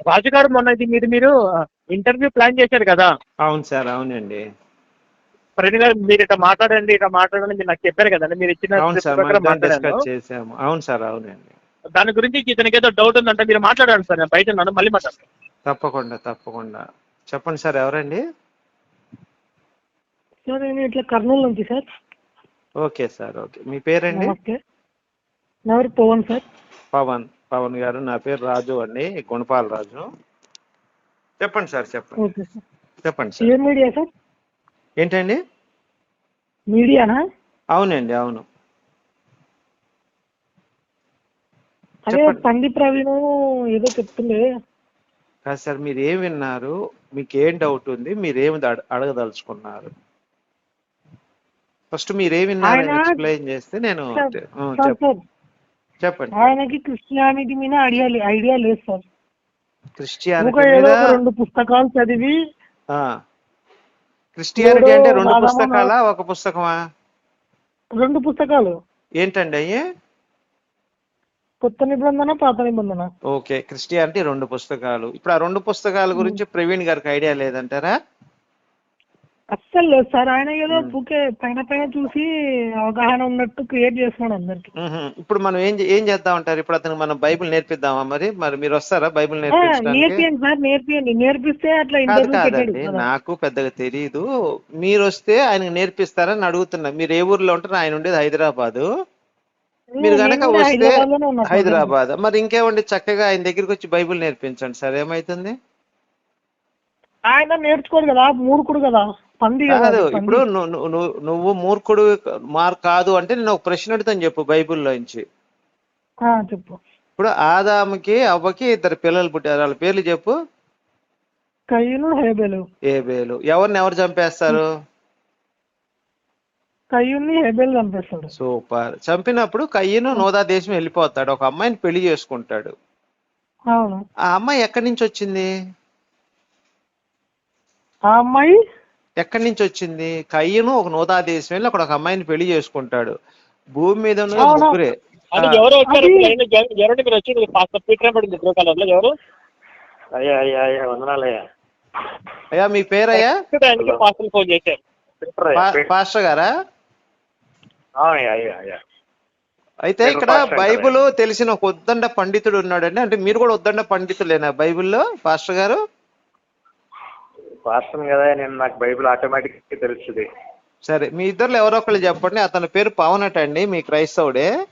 రాజు గారు మొన్న ఇది మీరు మీరు ఇంటర్వ్యూ ప్లాన్ చేశారు కదా? అవును సార్ అవునండి. ప్రవీణ్ గారు మీరు ఇట్లా మాట్లాడండి ఇట్లా మాట్లాడండి మీరు నాకు చెప్పారు కదండి మీరు ఇచ్చిన అవును సార్ ప్రకారం మనం మాట్లాడాను. డిస్కస్ చేసాము. అవును సార్ అవునండి. దాని గురించి ఇతనికి ఏదో డౌట్ ఉందంటే మీరు మాట్లాడండి సార్ నేను బయట ఉన్నాను మళ్ళీ మాట్లాడతాను. తప్పకుండా తప్పకుండా. చెప్పండి సార్ ఎవరండి? సార్ నేను ఇట్లా కర్నూలు నుంచి సార్. Okay sir okay. మీ పేరండి? నా పేరు పవన్ సార్. పవన్ పవన్ గారు నా పేరు రాజు అండి గుణపాల రాజు. చెప్పండి సార్ చెప్పండి. చెప్పండి సార్. Media sir? ఏంటండి? మీడియానా? అవునండి అవును. అదే. పండి ప్రవీణ్ ఏదో చెప్తుండే. కాదు సార్ మీరు ఏం విన్నారు? మీకు ఏం డౌట్ ఉంది? మీరు ఏమి అడ- అడగదలుచుకున్నారు? ఫస్ట్ మీరు ఏం విన్నారని ఆయన- ఎక్స్ప్లెయిన్ చేస్తే నేను చెప్పండి. ఆయనకి క్రిస్టియానిటీ మీద ఐడియా ఐడియా లేదు సార్. క్రిస్టియానిటీ మీద రెండు పుస్తకాలు చదివి ఆ. క్రిస్టియానిటీ అంటే రెండు పుస్తకాలా ఒక పుస్తకమా? రెండు పుస్తకాలు. ఏంటండి అయ్యి? కొత్త నిబంధన పాత నిబంధన. ఓకే క్రిస్టియానిటీ రెండు పుస్తకాలు. ఇప్పుడు ఆ రెండు పుస్తకాల గురించి ప్రవీణ్ గారికి ఐడియా లేదంటారా? అస్సలు లేదు. సార్ ఆయన ఏదో. ఊకే పైన పైన చూసి అవగాహన ఉన్నట్టు క్రియేట్ చేస్తున్నాడు అందరికి. ఇప్పుడు మనం ఏం ఏం చేద్దాం అంటారు ఇప్పుడు అతనికి మనం బైబిల్ నేర్పిద్దామా మరి? మరి మీరు వస్తారా బైబిల్ నేర్పియండి సార్ నేర్పియండి. నేర్పిస్తే అట్లా కాదండి. నాకు పెద్దగా తెలియదు మీరు వస్తే ఆయనకు నేర్పిస్తారని అడుగుతున్నా. మీరు ఏ ఊర్లో ఉంటారు ఆయన ఉండేది హైదరాబాదు. మీరు కూడా వస్తే. హైదరాబాద్. మరి ఇంకేమండి? చక్కగా ఆయన దగ్గరికి వచ్చి బైబిల్ నేర్పించండి సార్. ఏమైతుంది? ఆయన నేర్చుకోడు కదా మూర్ఖుడు కదా. కదా. ఇప్పుడు నువ్వు మూర్ఖుడు మార్ కాదు అంటే నేను ఒక ప్రశ్న అడుగుతాను చెప్పు బైబిల్లోంచి ఆ, చెప్పు. ఇప్పుడు ఆదాముకి అవ్వకి ఇద్దరు పిల్లలు పుట్టారు. వాళ్ళ పేర్లు చెప్పు. కయ్యను హేబెలు. ఏబేలు ఎవరిని ఎవరు చంపేస్తారు? కయ్యుని హేబెల్ చంపేస్తాడు. సూపర్. చంపినప్పుడు కయ్యను నోదా దేశం వెళ్ళిపోతాడు. ఒక అమ్మాయిని పెళ్ళి చేసుకుంటాడు. అవును. ఆ అమ్మాయి ఎక్కడి నుంచి వచ్చింది? ఆ అమ్మాయి ఎక్కడి నుంచి వచ్చింది? కయ్యను ఒక నోదా దేశం వెళ్ళి అక్కడ ఒక అమ్మాయిని పెళ్ళి చేసుకుంటాడు. భూమి మీద అవును. ముగ్గురే. అది ఆ, ఎవరు వచ్చారు? అది- ఇప్పుడు ఆయన ఎవ- ఎవరండి మీరు వచ్చి పాస్టర్ పీటర్ పడింది బ్లూ కలర్లో ఎవరు? అయ్యా అయ్యా అయ్యా వందనాలయ్యా. అయ్యా మీ పేరయ్యా? పాస్టర్ ఫోన్ చేశారు. పాస్టర్ గారా? అయితే ఇక్కడ. బైబిల్ తెలిసిన ఒక ఉద్దండ పండితుడు ఉన్నాడండి. అంటే మీరు కూడా ఉద్దండ పండితులేనా బైబిల్లో? పాస్టర్ గారు? పాస్టర్ కదా నేను నాకు బైబిల్ ఆటోమేటిక్ తెలుస్తుంది. సరే మీ ఇద్దరు ఎవరో ఒకళ్ళు చెప్పండి. అతని పేరు పవన్ అట అండి మీ క్రైస్తవుడే.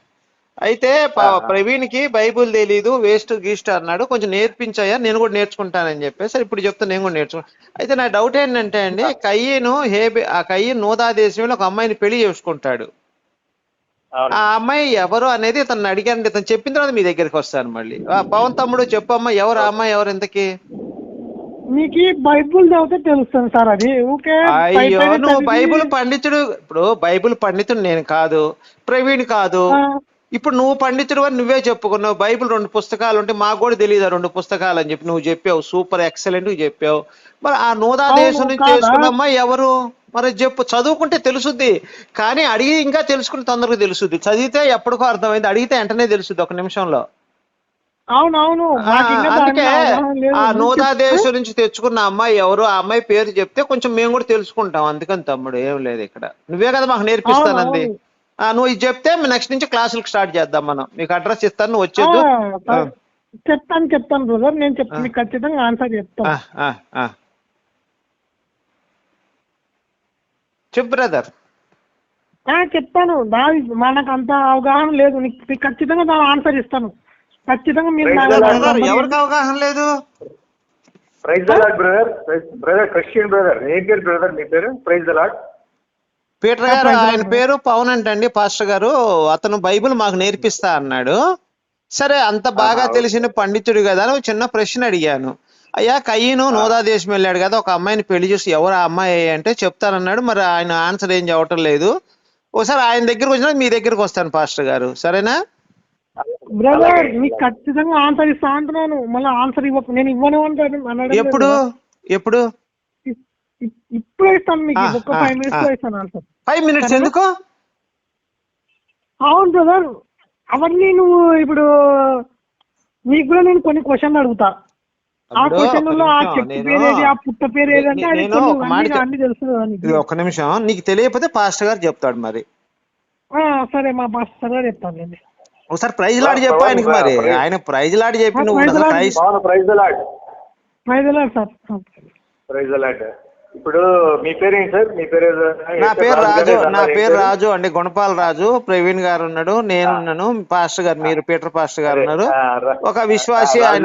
అయితే ప- ఆహా. ప్రవీణ్కి బైబిల్ తెలీదు వేస్ట్ గీస్ట్ అన్నాడు. కొంచెం నేర్పించాయా? నేను కూడా నేర్చుకుంటానని చెప్పి సరే ఇప్పుడు చెప్తా నేను కూడా నేర్చుకో అయితే నా డౌట్ ఏంటంటే అండి కయ్యను హేబే ఆ కయ్యను నోదా దేశంలో ఒక అమ్మాయిని పెళ్ళి చేసుకుంటాడు. ఆ అమ్మాయి ఎవరు అనేది ఇతను అడిగాను ఇతను చెప్పిన తర్వాత మీ దగ్గరికి వస్తాను మళ్ళీ. ఆ పవన్ తమ్ముడు చెప్పమ్మా ఎవరు ఆ అమ్మాయి ఎవరు ఇంతకి? మీకు బైబుల్ చదివితే తెలుస్తుంది సార్ అది. పై అయ్యో నువ్వు బైబిల్ పండితుడు. ఇప్పుడు బైబిల్ పండితుడు నేను కాదు ప్రవీణ్ కాదు. ఇప్పుడు నువ్వు పండితుడు అని నువ్వే చెప్పుకున్నావు. బైబిల్ రెండు పుస్తకాలు ఉంటే మాకు కూడా తెలియదు రెండు పుస్తకాలు అని చెప్పి నువ్వు చెప్పావు. సూపర్ ఎక్సలెంట్ చెప్పావు. మరి ఆ నూదా దేశం నుంచి కాదా? చేసుకున్నమ్మా ఎవరు? మరి చెప్పు. చదువుకుంటే తెలుసుద్ది. కానీ అడిగి ఇంకా తెలుసుకుంటే తొందరగా తెలుసుద్ది. చదివితే ఎప్పటికో అర్థమైంది. అడిగితే వెంటనే తెలుసుద్ది ఒక నిమిషంలో. అవును అవును ఆ, మాకు ఇంకా అందుకే. ఆ నువ్వు నూదా చెప్పు. దేశం నుంచి తెచ్చుకున్న అమ్మాయి ఎవరు ఆ అమ్మాయి పేరు చెప్తే కొంచెం మేము కూడా తెలుసుకుంటాం. అందుకని తమ్ముడు ఏం లేదు ఇక్కడ. నువ్వే కదా మాకు నేర్పిస్తానంది. ఆ, నువ్వు ఇది చెప్తే నెక్స్ట్ నుంచి క్లాసులకు స్టార్ట్ చేద్దాం మనం. నీకు అడ్రస్ ఇస్తాను నువ్వు సార్, చెప్తాను చెప్తాను బ్రదర్ నేను చెప్తాను మీకు ఖచ్చితంగా ఆన్సర్ చెప్తాను. చెప్పు బ్రదర్ ఆ, చెప్తాను. దాని మనకు అంత అవగాహన లేదు. నీకు ఖచ్చితంగా దాని ఆన్సర్ ఇస్తాను. ఖచ్చితంగా మీరు ఎవరికి అవగాహన లేదు? Praise brother. Brother Christian brother. ఏం పేరు బ్రదర్? మీ పేరు? ప్రైజ్ పీటర్ గారు ఆయన. పేరు పవన్ అంటండి పాస్టర్ గారు. అతను బైబిల్ మాకు నేర్పిస్తా అన్నాడు. సరే అంత బాగా తెలిసిన పండితుడు కదా అని చిన్న ప్రశ్న అడిగాను. అయ్యా కయ్యను నోదా దేశం వెళ్ళాడు కదా ఒక అమ్మాయిని పెళ్ళి చేసి ఎవరు ఆ అమ్మాయి అంటే చెప్తానన్నాడు మరి ఆయన ఆన్సర్ ఏం చెప్పటం లేదు. ఒకసారి ఆయన దగ్గరకు వచ్చినా మీ దగ్గరకు వస్తాను పాస్టర్ గారు. సరేనా? బ్రదర్. మీకు ఖచ్చితంగా ఆన్సర్ ఇస్తా అంటున్నాను. మళ్ళీ ఆన్సర్ ఇవ్వకు నేను ఇవ్వను అంటాను ఎప్పుడు. ఎప్పుడు? ఇప్- ఇప్- ఇప్పుడే ఇస్తాను మీకు. ఆ, ఫైవ్ మినిట్స్. ఇస్తాను ఆన్సర్ ఫైవ్ మినిట్స్? ఎందుకు? అవును బ్రదర్ అవన్నీ నువ్వు ఇప్పుడు నీకు కూడా నేను కొన్ని క్వశ్చన్లు అడుగుతా. ఆ క్వశ్చన్లో ఆ ఒక చెట్టు పేరు ఏది ఆ పుట్ట పేరు ఏది అంటే అది ఒక అన్ని తెలుసు నీకు. ఒక్క నిమిషం. నీకు తెలియకపోతే పాస్టర్ గారు చెప్తాడు మరి. సరే మా మాస్టర్ గారు చెప్తానులేండి ఒకసారి ప్రైజ్ లాడి చెప్పు ఆయనకి మరి. ప్రైజ్. ఆయన ప్రైజ్ లాడి చెప్పి నువ్వు praise. Praise. Praise sir. Praise ఇప్పుడు మీ పేరు ఏంటి సార్? మీ పేరు నా పేరు రాజు నా పేరు రాజు అండి గుణపాల రాజు ప్రవీణ్ గారు ఉన్నాడు నేనున్నాను పాస్టర్ గారు మీరు పీటర్ పాస్టర్ గారు ఉన్నారు. ఒక విశ్వాసి ఆయన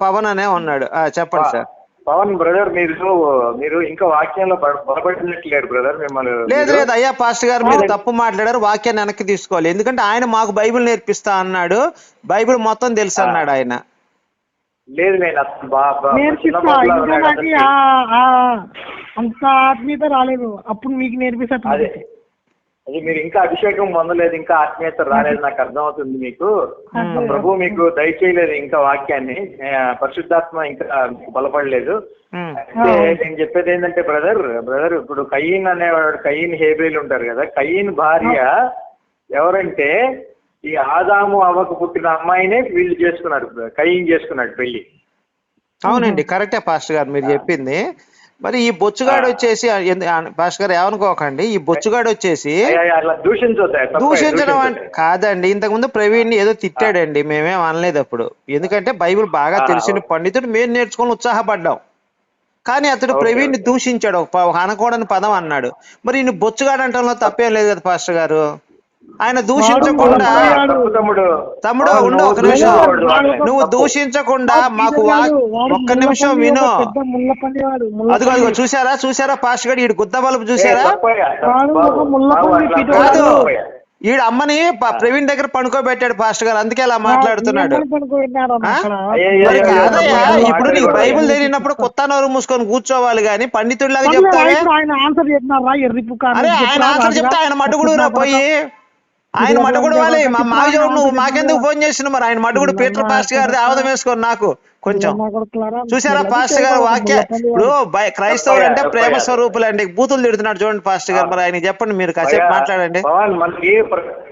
పవన్ అనే ఉన్నాడు. ఆ, చెప్పండి సార్. పవన్ బ్రదర్ మీరు మీరు ఇంకా వాక్యంలో బలపడినట్లేరు బ్రదర్ మిమ్మల్ని. లేదు లేదు అయ్యా పాస్టర్ గారు మీరు తప్పు మాట్లాడారు వాక్యాన్ని వెనక్కి తీసుకోవాలి. ఎందుకంటే ఆయన మాకు బైబిల్ నేర్పిస్తా అన్నాడు బైబిల్ మొత్తం తెలుసు అన్నాడు ఆయన. లేదు నేను అంత ఆత్మీయత రాలేదు. అప్పుడు మీకు నేర్పిస్తా అదే మీరు ఇంకా అభిషేకం పొందలేదు ఇంకా ఆత్మీయత రాలేదు నాకు అర్థమవుతుంది మీకు. ప్రభు మీకు దయచేయలేదు ఇంకా వాక్యాన్ని. పరిశుద్ధాత్మ ఇంకా బలపడలేదు. నేను చెప్పేది ఏంటంటే బ్రదర్ బ్రదర్ ఇప్పుడు కయ్యన్ అనేవాడు కయ్యన్ హేబేలు ఉంటారు కదా కయ్యన్ భార్య ఎవరంటే ఈ ఆదాము అవ్వకు పుట్టిన అమ్మాయినే వీళ్ళు చేసుకున్నారు కయ్యన్ చేసుకున్నాడు పెళ్ళి అవునండి కరెక్టే పాస్టర్ గారు మీరు చెప్పింది. మరి ఈ బొచ్చుగాడు వచ్చేసి గారు ఏమనుకోకండి ఈ బొచ్చుగాడు వచ్చేసి దూషించడం అంటే. కాదండి ఇంతకుముందు ప్రవీణ్ ఏదో తిట్టాడండి మేమేం అనలేదు అప్పుడు. ఎందుకంటే బైబిల్ బాగా తెలిసిన పండితుడు మేము నేర్చుకొని ఉత్సాహపడ్డాం. కానీ అతడు ప్రవీణ్ని దూషించాడు ఒక అనకూడని పదం అన్నాడు. మరి ఈయన బొచ్చుగాడు అంటంలో తప్పేం లేదు కదా పాస్టర్ గారు? ఆయన దూషించకుండా తమ్ముడు. ఉండు నువ్వు ఒక నిమిషం. నువ్వు. దూషించకుండా మాకు ఒక్క నిమిషం విను. అదిగో అదిగో. చూసారా చూసారా పాస్టర్ గారు ఈడు గుద్ద బలుపు చూసారా కాదు. ఈడు అమ్మని ప- ప్రవీణ్ దగ్గర పడుకోబెట్టాడు పాస్టర్ గారు అందుకే అలా మాట్లాడుతున్నాడు. కాదయ్యా ఇప్పుడు నీకు బైబిల్. తెలియనప్పుడు కొత్త నోరు మూసుకొని కూర్చోవాలి గాని పండితుడిలాగా చెప్తావే? ఆయన ఆన్సర్ అరే ఆయన చెప్తే ఆయన మటుకుడు రా పోయి ఆయన మటుకుడు వాలి మా మావిజోడు నువ్వు మాకెందుకు ఫోన్ చేసిన మరి? ఆయన మటుకుడు పీటర్ పాస్టర్ గారిది ఆవదం వేసుకోరు నాకు. కొంచెం. చూసారా పాస్టర్ గారు వాక్య? ఇప్పుడు క్రైస్తవులు అంటే ప్రేమ స్వరూపులు అండి బూతులు తిడుతున్నాడు చూడండి పాస్టర్ గారు. మరి ఆయన చెప్పండి మీరు కాసేపు మాట్లాడండి. మనకి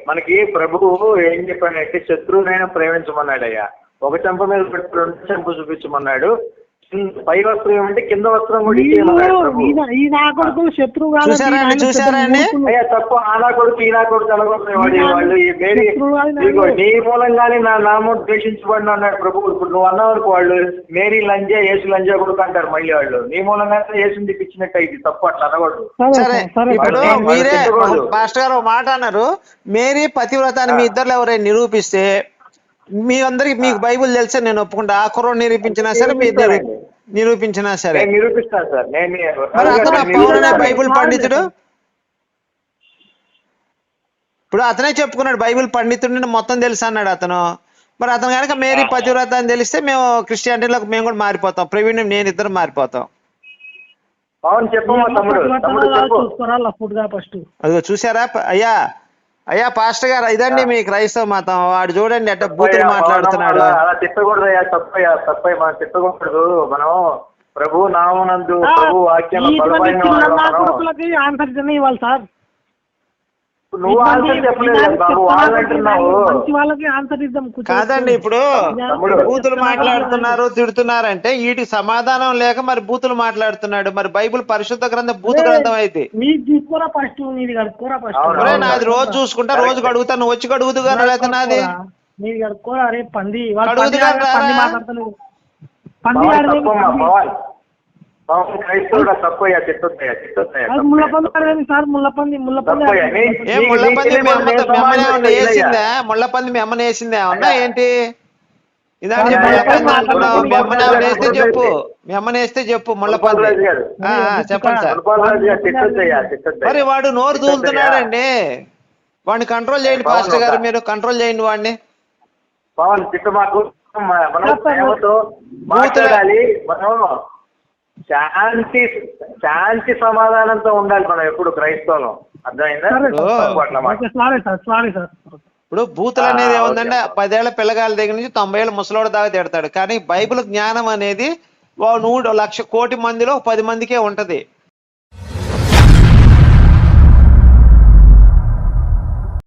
మనకి ప్రభువు ఏం చెప్పాడంటే శత్రువునైనా ప్రేమించమన్నాడు అయ్యా ఒక చెంప మీద పెట్టి రెండు చెంప చూపించమన్నాడు. పై వస్త్రం ఏమంటే కింద వస్త్రం కూడా ఈ నా కొడుకులు శత్రువు? అయ్యా తప్పు ఆనా కొడుకు ఈనా కొడుకు అనకూడదు వాళ్ళు. ఈ ఇదిగో నీ మూలంగానే నా నామం ద్వేషించబడిన అన్నాడు ప్రభు ఇప్పుడు నువ్వు అన్నావు అనుకో వాళ్ళు మేరీ లంజా యేసు లంజా కొడుకు అంటారు మళ్ళీ వాళ్ళు. నీ మూలంగానే యేసుని తెప్పించినట్టు ఇది తప్పు అట్లా అనకూడదు. పాస్టర్ గారు మాట అన్నారు. మేరీ పతివ్రతాన్ని మీ ఇద్దరు ఎవరైనా నిరూపిస్తే మీ అందరికి మీకు బైబిల్ తెలిసే నేను ఒప్పుకుంటా. ఆ కుర్రోడు నిరూపించినా సరే మీ ఇద్దరు నిరూపించినా సరే. నేను నిరూపిస్తాను సార్. నేను మరి అతను పౌరునే. బైబిల్ పండితుడు? ఇప్పుడు అతనే చెప్పుకున్నాడు బైబిల్ పండితుడిని మొత్తం తెలుసు అన్నాడు అతను. మరి అతను కనుక మేరీ పతివ్రత అని తెలిస్తే మేము క్రిస్టియానిటీలోకి మేము కూడా మారిపోతాం. ప్రవీణ్ నేను ఇద్దరు మారిపోతాం. తమ్ముడు. చెప్పు. అదిగో చూసారా అయ్యా అయ్యా పాస్టర్ గారు ఇదండి మీ క్రైస్తవ మతం. వాడు చూడండి ఎట్ట బూతులు మాట్లాడుతున్నాడు. అలా తిట్టకూడదయ్యా తప్పయ్యా తప్పయ్య మనం తిట్టకూడదు. మనం ప్రభు నామనందు ప్రభు వాక్యం ఆన్సర్ ఇవ్వాలి సార్. నువ్వు ఆన్సర్ చెప్పలేదు బాబు వాళ్ళు అంటున్నావు మంచి వాళ్ళకి ఆన్సర్ ఇద్దాం. కాదండి ఇప్పుడు. బూతులు మాట్లాడుతున్నారు తిడుతున్నారంటే వీటికి సమాధానం లేక మరి బూతులు మాట్లాడుతున్నాడు. మరి బైబిల్ పరిశుద్ధ గ్రంథం బూతు గ్రంథం అయితే. నీది తీసుకోరా ఫస్ట్ నీది కడుక్కోరా ఫస్ట్. అవును, ఒరే అవును. నాది రోజు చూసుకుంటా రోజు కడుగుతా నువ్వు వచ్చి కడుగుతుగా లేకపోతే నాది? నీది కడుక్కోరా అరే పంది. పంది ముళ్ళపంది మీ అమ్మనే. వేసిందా? ముళ్ళపంది మీ అమ్మని వేసిందా? అవునా ఏంటి? ఇదాని ముళ్ళపంది అంటున్నావు మీ అమ్మని ఆవిడ వేస్తే చెప్పు. మీ అమ్మని వేస్తే చెప్పు ముళ్ళపంది. చెప్పండి సార్. మరి వాడు నోరు దూలుతున్నాడండి. వాడిని కంట్రోల్ చేయండి పాస్టర్ గారు మీరు కంట్రోల్ చేయండి వాడిని. పవన్ తిట్ట మాకు మాట్లాడాలి. మనం శాంతి శాంతి సమాధానంతో ఉండాలి మనం ఎప్పుడు క్రైస్తవం అర్థమైందా? ఇప్పుడు బూతులు అనేది. ఏముందంటే పదేళ్ళ పిల్లగాళ్ళ దగ్గర నుంచి తొంభై ఏళ్ళ ముసలోడు దాకా తిడతాడు. కానీ బైబిల్ జ్ఞానం అనేది ఓ నూరు లక్ష కోటి మందిలో పది మందికే ఉంటది.